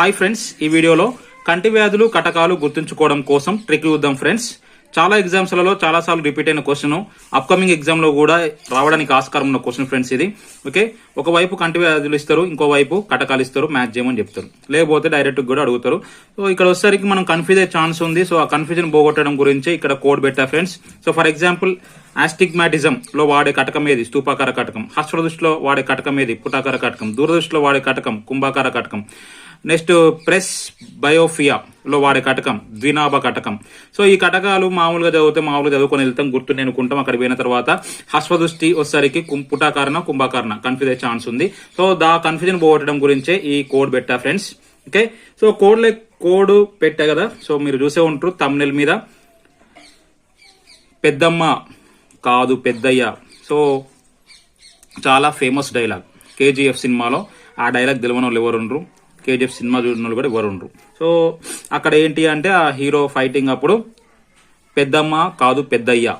Hi friends ఈ వీడియోలో కంటి వ్యాధులు కటకాలు గుర్తుంచుకోవడం కోసం ట్రిక్ చూద్దాం ఫ్రెండ్స్. చాలా ఎగ్జామ్స్లలో చాలా సార్లు రిపీట్ అయిన క్వశ్చన్ అప్కమింగ్ ఎగ్జామ్లో కూడా రావడానికి ఆస్కారం ఉన్న క్వశ్చన్ ఫ్రెండ్స్ ఇది. ఓకే ఒకవైపు కంటి వ్యాధులు ఇస్తారు ఇంకోవైపు కటకాలు ఇస్తారు మ్యాచ్ చేయమని చెప్తారు. లేకపోతే డైరెక్ట్ కూడా అడుగుతారు. సో ఇక్కడ వచ్చేసరికి మనం కన్ఫ్యూజ్ అయ్యే ఛాన్స్ ఉంది. సో ఆ కన్ఫ్యూజన్ పోగొట్టడం గురించి ఇక్కడ కోడ్ పెట్టా friends. So for example astigmatism లో వాడే కటకం ఏది? స్తూపాకార కటకం. హస్త దృష్టిలో వాడే కటకం ఏది? పుటాకార కటకం. దూరదృష్టిలో వాడే కటకం. కుంభాకార కటకం. నెక్స్ట్ ప్రెస్ బయోఫియా లో వాడే కటకం ద్వినాభ కటకం. సో ఈ కటకాలు మామూలుగా చదివితే మామూలుగా చదువుకొని వెళ్తాం గుర్తు నేనుకుంటాం. అక్కడ పోయిన తర్వాత హస్వదృష్టి వచ్చేసరికి కుం- పుటాకారణ కుంభాకారణ కన్ఫ్యూజ్ అయ్యే ఛాన్స్ ఉంది. సో దా కన్ఫ్యూజన్ పోగొట్టడం గురించే ఈ కోడ్ పెట్టా ఫ్రెండ్స్ ఓకే సో కోడ్ లే కోడ్ పెట్టా కదా? సో మీరు చూసే ఉంటారు తమ్నెల్ మీద. పెద్దమ్మ కాదు పెద్దయ్య. సో చాలా ఫేమస్ డైలాగ్ కేజీఎఫ్ సినిమాలో ఆ డైలాగ్ తెలియని వాళ్ళు ఎవరు కేజీఎఫ్ సినిమా చూసిన వాళ్ళు కూడా ఎవరు ఉండరు. సో అక్కడ ఏంటి అంటే ఆ హీరో ఫైటింగ్ అప్పుడు పెద్దమ్మ కాదు పెద్దయ్య.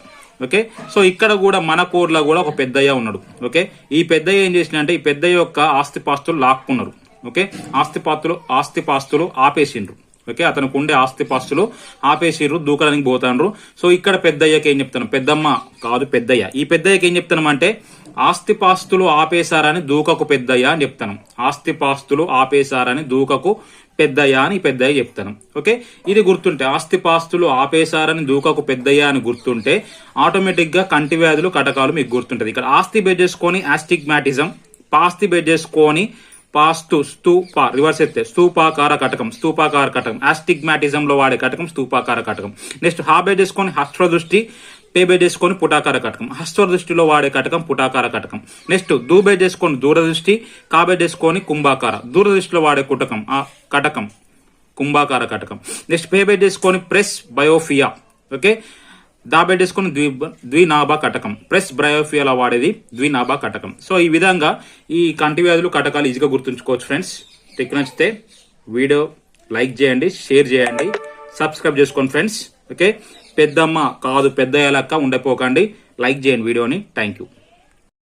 ఓకే? సో ఇక్కడ కూడా మన కోర్లో కూడా ఒక పెద్దయ్య ఉన్నాడు. ఓకే? ఈ పెద్దయ్య ఏం చేసిన ఈ పెద్దయ్య యొక్క ఆస్తిపాస్తులు లాక్కున్నారు. ఓకే? ఆస్తిపాస్తులు ఆస్తిపాస్తులు ఆపేసిండ్రు. ఓకే? అతనికి ఉండే ఆస్తిపాస్తులు ఆపేసిర్రు దూకడానికి పోతాండ్రు. సో ఇక్కడ పెద్దయ్యకి ఏం చెప్తాను? పెద్దమ్మ కాదు పెద్దయ్య. ఈ పెద్దయ్యకి ఏం చెప్తామంటే ఆస్తిపాస్తులు ఆపేశారని దూకకు పెద్దయ్య అని చెప్తాను. ఆస్తిపాస్తులు ఆపేశారని దూకకు పెద్దయ్య అని పెద్దయ్య చెప్తాను. ఓకే? ఇది గుర్తుంటే ఆస్తిపాస్తులు ఆపేశారని దూకకు పెద్దయ్య అని గుర్తుంటే ఆటోమేటిక్గా కంటి వ్యాధులు కటకాలు మీకు గుర్తుంటది. ఇక్కడ ఆస్తి బెడ్ చేసుకొని ఆస్టిగ్మాటిజం పాస్తి బెడ్ చేసుకొని పాస్తు స్తూప రివర్స్ అయితే స్తూపాకార కటకం స్తూపాకార కటకం ఆస్టిగ్మాటిజం లో వాడే కటకం స్తూపాకార కటకం. నెక్స్ట్ హాబే చేసుకొని హస్త్ర దృష్టి పేబే చేసుకొని పుటాకార కటకం. హస్త్ర దృష్టిలో వాడే కటకం పుటాకార కటకం. నెక్స్ట్ దూబే చేసుకొని దూరదృష్టి కాబే చేసుకొని కుంభాకార. దూరదృష్టిలో వాడే కుటకం ఆ కటకం కుంభాకార కటకం. నెక్స్ట్ పేబే చేసుకొని ప్రెస్ బయోఫియా. ఓకే దాబే ద్వి ద్వినాభ కటకం. ప్రెస్ బయోఫియాలో వాడేది ద్వినాభ కటకం. సో ఈ విధంగా ఈ కంటి వ్యాధులు కటకాలు ఈజీగా గుర్తుంచుకోవచ్చు ఫ్రెండ్స్. టెక్ నచ్చితే వీడియో లైక్ చేయండి షేర్ చేయండి సబ్స్క్రైబ్ చేసుకోండి ఫ్రెండ్స్. ఓకే? పెద్దమ్మ కాదు పెద్ద లెక్క ఉండపోకండి. లైక్ చేయండి వీడియోని. Thank you